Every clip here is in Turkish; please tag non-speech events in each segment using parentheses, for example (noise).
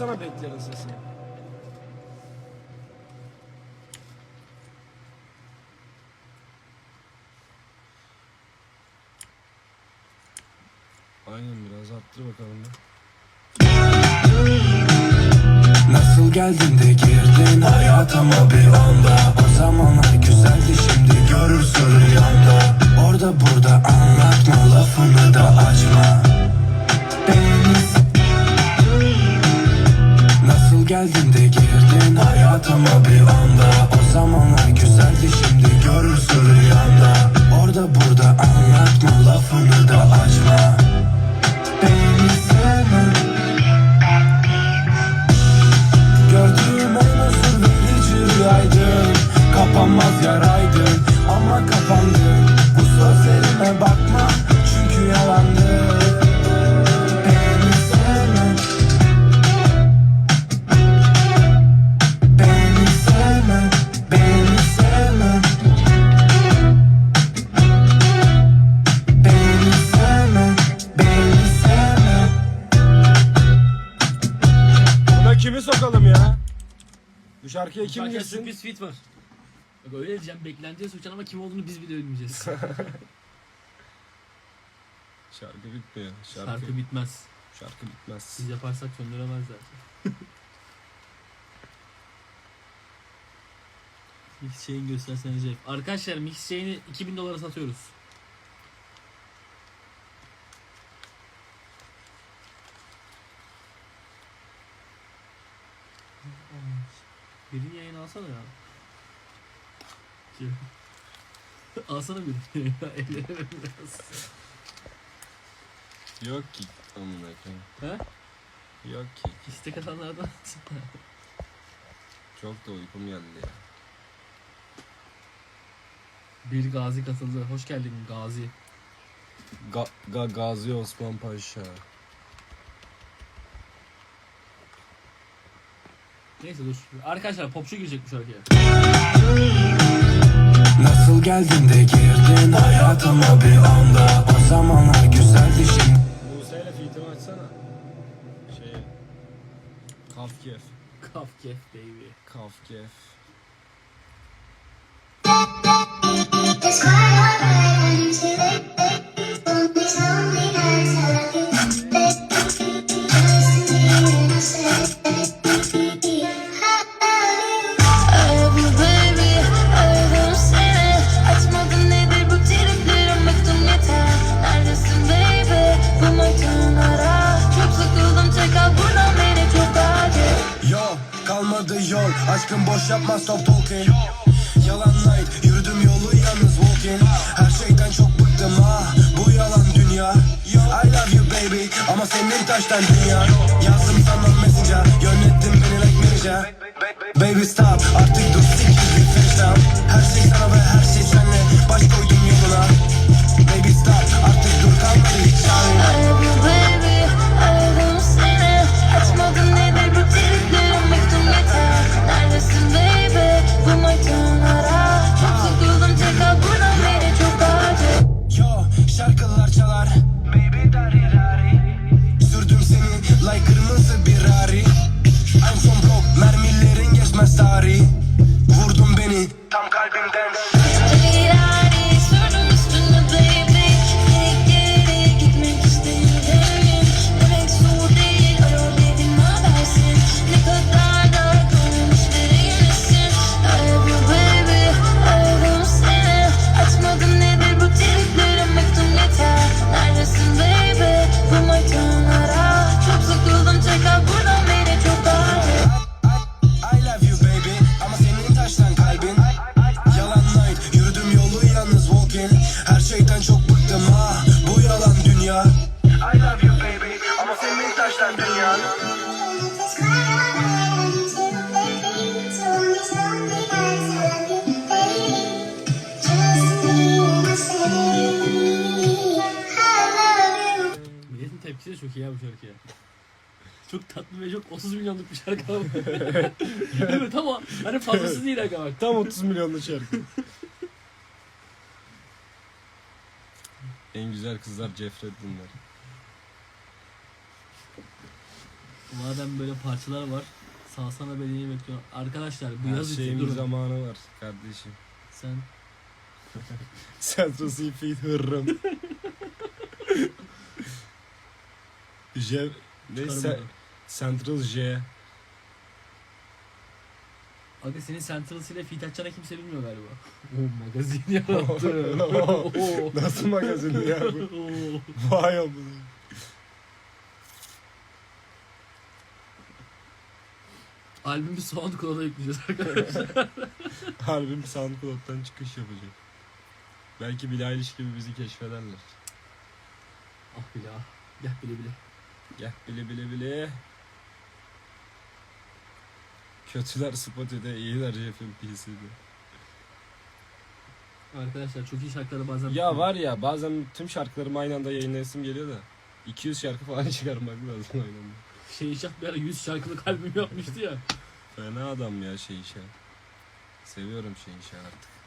arttırsana beklerin sesini. Aynen biraz arttır bakalım da. Nasıl geldin de girdin hayatıma bir anda O zamanlar güzeldi şimdi görürsün rüyanda Orada burada anlatma lafını da açma geldin de girdin hayatıma bir anda. O zamanlar güzeldi şimdi görürsün rüyanda. Orada burada anlatma lafını da açma şarkıya kim Şarkıda girsin? sürpriz fit var. Bak öyle diyeceğim beklentiye sokacaksın ama kim olduğunu biz bile bilmeyeceğiz. (laughs) Şarkı bitmiyor. Şarkı, Şarkı bitmez. şarkı bitmez. Biz yaparsak söndüremezler. (laughs) Mix şeyin gösterseniz Jeff. Arkadaşlar mix şeyini 2000 dolara satıyoruz. Birini yayın alsana ya. (laughs) Alsana birini. (laughs) Ellerim biraz. Yok ki amına koyayım. He? Yok ki. İstek atanlardan. Çok da uykum geldi ya. Bir gazi katıldı. Hoş geldin gazi. Ga, ga Gazi Osman Paşa. Neyse dur. Arkadaşlar popçu girecek bu şarkıya. Nasıl geldin de girdin hayatıma bir anda O zamanlar güzeldi şimdi Buse ile fitimi açsana. Şey. Kafkef. Kafkef baby. Kafkef. Aşkım boş yapma stop talking. Yalan night yürüdüm yolu yalnız walking. Her şeyden çok bıktım ah Bu yalan dünya. I love you baby Ama senin taştan dünya. Yazdım sana mesaj'a Yönettin beni like ninja Baby stop artık dur siktir bir down Her şey sana ve her şey senle. Baş koydum Çok tatlı ve çok 30 milyonluk bir şarkı ama. (laughs) Değil mi? Tamam. Hani fazlası değil aga bak. Tam 30 milyonlu şarkı. en güzel kızlar Cefret dinler. Madem böyle parçalar var. Salsana beni bekliyorum. Arkadaşlar bu Her yaz için şeyin bir durun. zamanı var kardeşim. Sen (laughs) Central Seafeed hırrım. J... Ne? Se- çıkarmadın. Central J. Aga senin Central ile feat açacağını kimse bilmiyor galiba. (laughs) O magazin (laughs) yarattı. Oo. (laughs) Nasıl magazin ya bu? Oo. Vay amına. Albümü SoundCloud'a yükleyeceğiz arkadaşlar. Harbim SoundCloud'dan çıkış yapacak. Belki Billie Eilish gibi bizi keşfederler. ah bile ah. Gel bile bile. Gel bile bile bile. Kötüler Spotify'de, iyiler Jeff'in PC'de. Arkadaşlar çok iyi şarkıları bazen... Ya var ya bazen tüm şarkılarımı aynı anda yayınlayasım geliyor da 200 şarkı falan (laughs) çıkarmak lazım aynı anda. Şey Şah bir ara 100 şarkılık albüm yapmıştı ya. Fena adam ya şey. Seviyorum şey artık.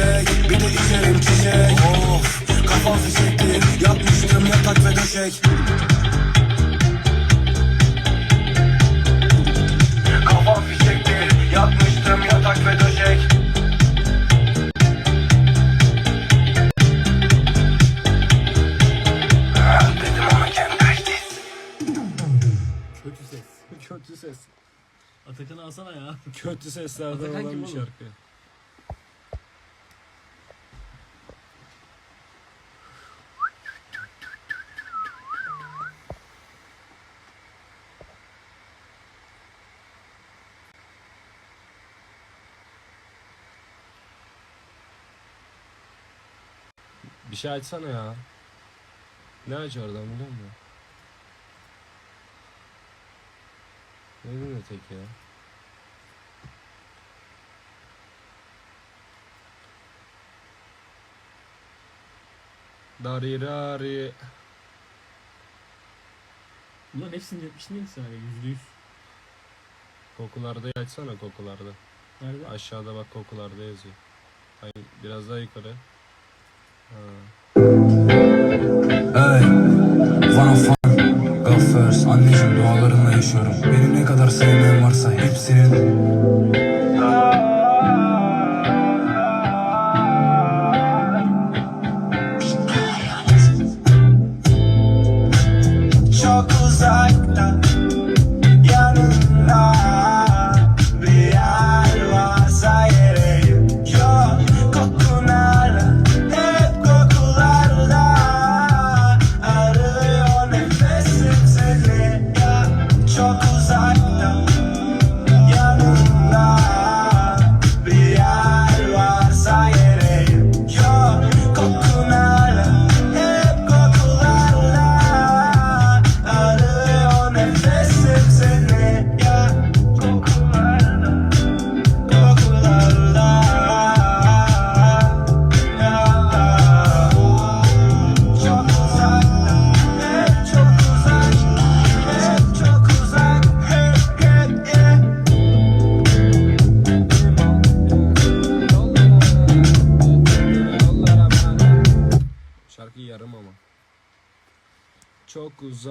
Çiçek Bir de içerim çiçek Of kafam fişekti Yapmıştım yatak ve döşek Kafam fişekti Yapmıştım yatak ve döşek Kötü ses. Kötü ses. Atakan'ı alsana ya. Kötü seslerden Atakan olan kim bir oğlum? şarkı. Şey açsana ya. Ne aç oradan biliyor musun? Ne dinle tek ya? Darirari. Bunların hepsini yapmış neydi sana? Yüzde yüz. Kokularda açsana kokularda. Nerede? Aşağıda bak kokularda yazıyor. Hayır biraz daha yukarı. Hey, one one, go first Anneciğim dualarınla yaşıyorum. Beni ne kadar sevmeyen varsa hepsinin Çok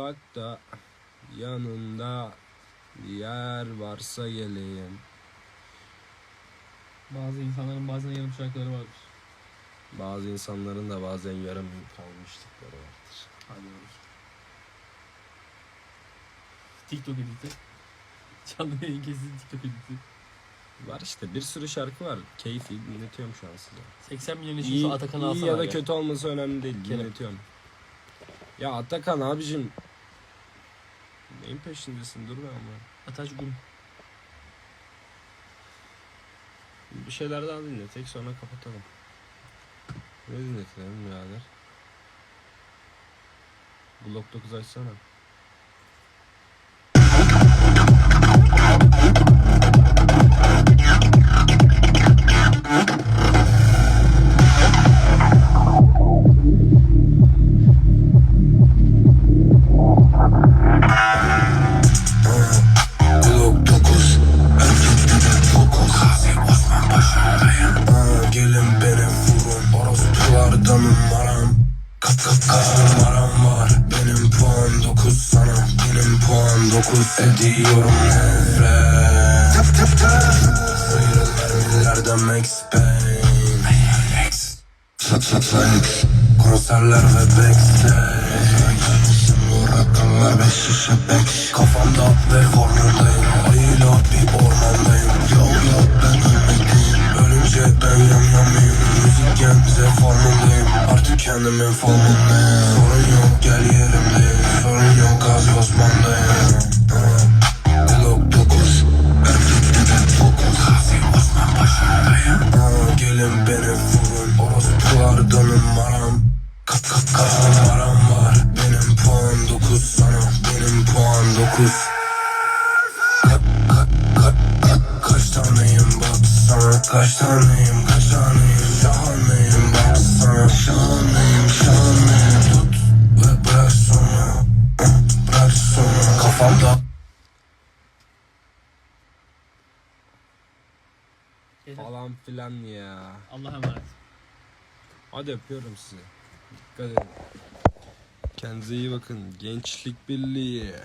Uzakta yanında bir yer varsa geleyim. Bazı insanların bazen yarım şarkıları vardır. Bazı insanların da bazen yarım kalmışlıkları vardır. Hadi bakalım. TikTok editi. (laughs) Canlı yayın kesin TikTok editi. Var işte bir sürü şarkı var. Keyfi dinletiyorum şu an size. 80 milyon için İyi, şu Atakan'ı iyi alsana. ya da abi. kötü olması önemli değil. Dinletiyorum. Ya Atakan abicim. Neyin peşindesin dur be ama. Ataç Gül. Bir şeyler daha dinletek sonra kapatalım. Ne dinletelim birader? Blok 9 açsana. Orospulardan numaram Kat kat kaç numaram var. Benim puan 9 sana Benim puan 9 Ediyorum nefret Tap tap tap. Sıyrıl mermilerden Max Payne. Sat sat flex Konserler ve backstage. Bu rakamlar beş şişe bek Kafamda ve formundayım. Ayıyla bir ormandayım. Yo yo ben ölmekteyim Ölünce ben yanlamayayım kendimin formundayım Sorun yok gel yerimdeyim Sorun yok Gazi Osman'dayım. Blok 9 Erkekte de fokus Gazi Osman Paşa'dayım Ha, Gelin beni vurun. Orospulardan numaram Kat kat kaç numaram var. Benim puan 9 sana Benim puan 9 Kat kat kat kat Kaç taneyim Kaç taneyim kaç taneyim Şahaneyim şahaneyim Tut ve bırak sonra Bırak sonra Kafamda Falan filan ya. Allah'a emanet. Hadi öpüyorum sizi. Dikkat edin. Kendinize iyi bakın. Gençlik Birliği.